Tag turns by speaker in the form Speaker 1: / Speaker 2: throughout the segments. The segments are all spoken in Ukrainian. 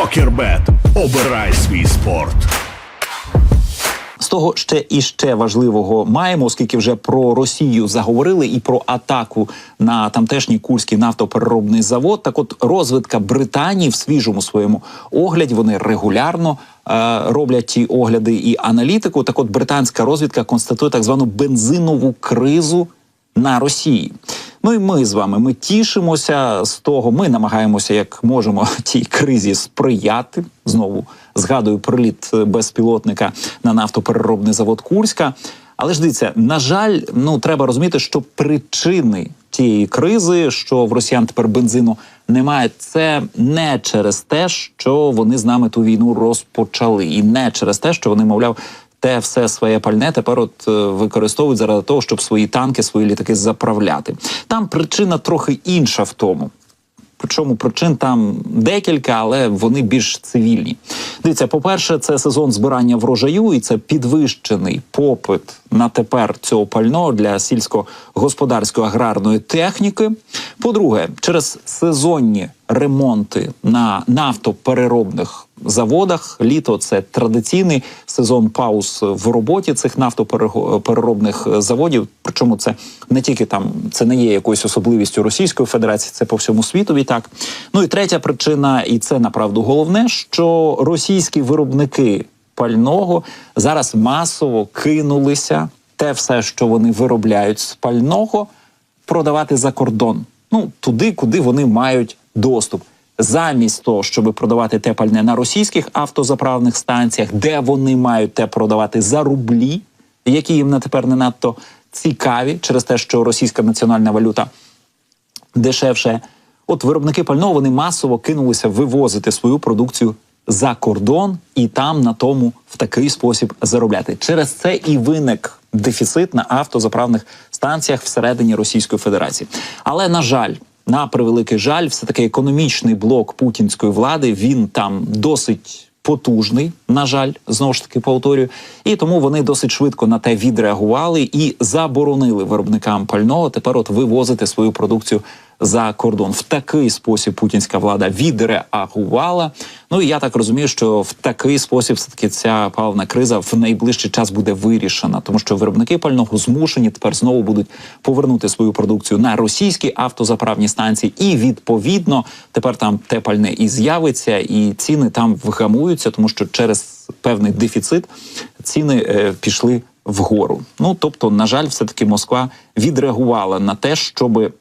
Speaker 1: Покербет. Обирай свій спорт.
Speaker 2: З того ще і ще важливого маємо, оскільки вже про Росію заговорили і про атаку на тамтешній курський нафтопереробний завод. Так, от розвідка Британії в свіжому своєму огляді вони регулярно е, роблять ті огляди і аналітику. Так, от британська розвідка констатує так звану бензинову кризу на Росії. Ну і ми з вами ми тішимося з того. Ми намагаємося, як можемо, тій кризі сприяти. Знову згадую приліт безпілотника на нафтопереробний завод Курська. Але ж дивіться, на жаль, ну треба розуміти, що причини тієї кризи, що в росіян тепер бензину немає, це не через те, що вони з нами ту війну розпочали, і не через те, що вони, мовляв, те все своє пальне тепер от е, використовують заради того, щоб свої танки, свої літаки заправляти. Там причина трохи інша в тому. Причому причин там декілька, але вони більш цивільні. Дивіться, по-перше, це сезон збирання врожаю, і це підвищений попит на тепер цього пального для сільськогосподарської аграрної техніки. По-друге, через сезонні ремонти на нафтопереробних заводах. Літо це традиційний сезон пауз в роботі цих нафтопереробних заводів. Причому це не тільки там, це не є якоюсь особливістю Російської Федерації, це по всьому світові. Так ну і третя причина, і це направду головне, що російські виробники пального зараз масово кинулися те все, що вони виробляють з пального, продавати за кордон. Ну туди, куди вони мають доступ. Замість того, щоб продавати те пальне на російських автозаправних станціях, де вони мають те продавати за рублі, які їм на тепер не надто цікаві, через те, що російська національна валюта дешевше. От виробники пального вони масово кинулися вивозити свою продукцію за кордон і там на тому в такий спосіб заробляти. Через це і виник дефіцит на автозаправних станціях всередині Російської Федерації. Але на жаль. На превеликий жаль, все таки економічний блок путінської влади він там досить потужний. На жаль, знову ж таки повторюю, і тому вони досить швидко на те відреагували і заборонили виробникам пального тепер от вивозити свою продукцію за кордон. В такий спосіб путінська влада відреагувала. Ну і я так розумію, що в такий спосіб все таки ця паливна криза в найближчий час буде вирішена, тому що виробники пального змушені тепер знову будуть повернути свою продукцію на російські автозаправні станції, і відповідно тепер там те пальне і з'явиться, і ціни там вгамуються, тому що через певний дефіцит ціни е, пішли вгору. Ну тобто, на жаль, все таки Москва відреагувала на те, щоби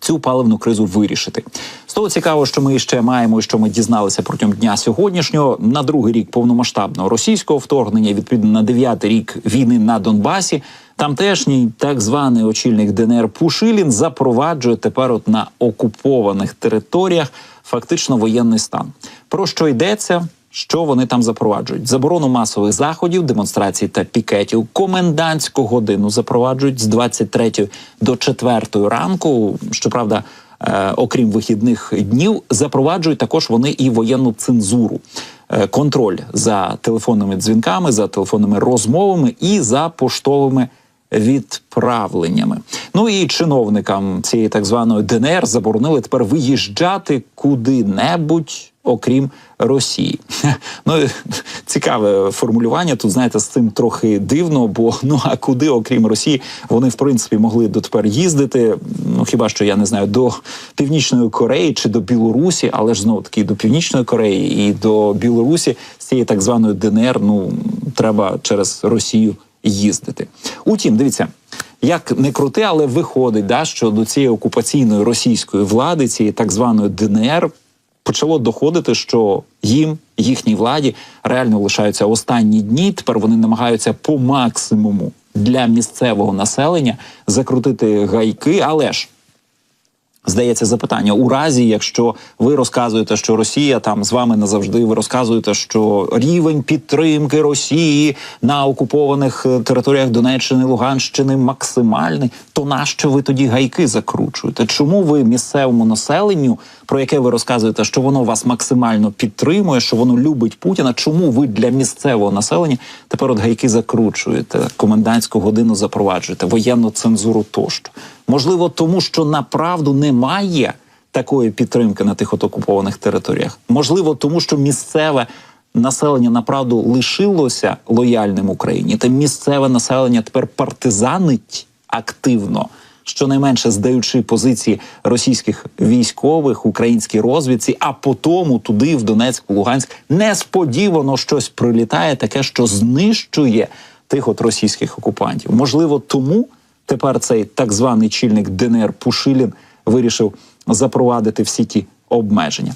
Speaker 2: цю паливну кризу вирішити. З того цікаво, що ми ще маємо, і що ми дізналися протягом дня сьогоднішнього на другий рік повномасштабного російського вторгнення, відповідно на дев'ятий рік війни на Донбасі. Тамтешній так званий очільник ДНР Пушилін запроваджує тепер от на окупованих територіях фактично воєнний стан. Про що йдеться? Що вони там запроваджують? Заборону масових заходів, демонстрацій та пікетів. Комендантську годину запроваджують з 23 до 4 ранку. Щоправда, е, окрім вихідних днів, запроваджують також вони і воєнну цензуру. Е, Контроль за телефонними дзвінками, за телефонними розмовами і за поштовими відправленнями. Ну і чиновникам цієї так званої ДНР заборонили тепер виїжджати куди-небудь. Окрім Росії, ну цікаве формулювання. Тут знаєте, з цим трохи дивно, бо ну а куди, окрім Росії, вони в принципі могли дотепер їздити. Ну хіба що я не знаю до Північної Кореї чи до Білорусі, але ж знову таки до Північної Кореї і до Білорусі з цієї так званої ДНР. Ну треба через Росію їздити. Утім, дивіться. Як не крути, але виходить, да, що до цієї окупаційної російської влади, цієї так званої ДНР, почало доходити, що їм, їхній владі, реально лишаються останні дні. Тепер вони намагаються по максимуму для місцевого населення закрутити гайки, але ж. Здається запитання у разі, якщо ви розказуєте, що Росія там з вами назавжди, ви розказуєте, що рівень підтримки Росії на окупованих е, територіях Донеччини Луганщини максимальний, то нащо ви тоді гайки закручуєте? Чому ви місцевому населенню, про яке ви розказуєте, що воно вас максимально підтримує, що воно любить Путіна? Чому ви для місцевого населення тепер от гайки закручуєте, комендантську годину запроваджуєте, воєнну цензуру тощо? Можливо, тому що направду немає такої підтримки на тих от окупованих територіях? Можливо, тому що місцеве населення направду лишилося лояльним Україні, та місцеве населення тепер партизанить активно, щонайменше здаючи позиції російських військових українській розвідці, а потім туди, в Донецьк, Луганськ, несподівано щось прилітає, таке, що знищує тих от російських окупантів. Можливо, тому тепер цей так званий чільник ДНР Пушилін вирішив запровадити всі ті обмеження.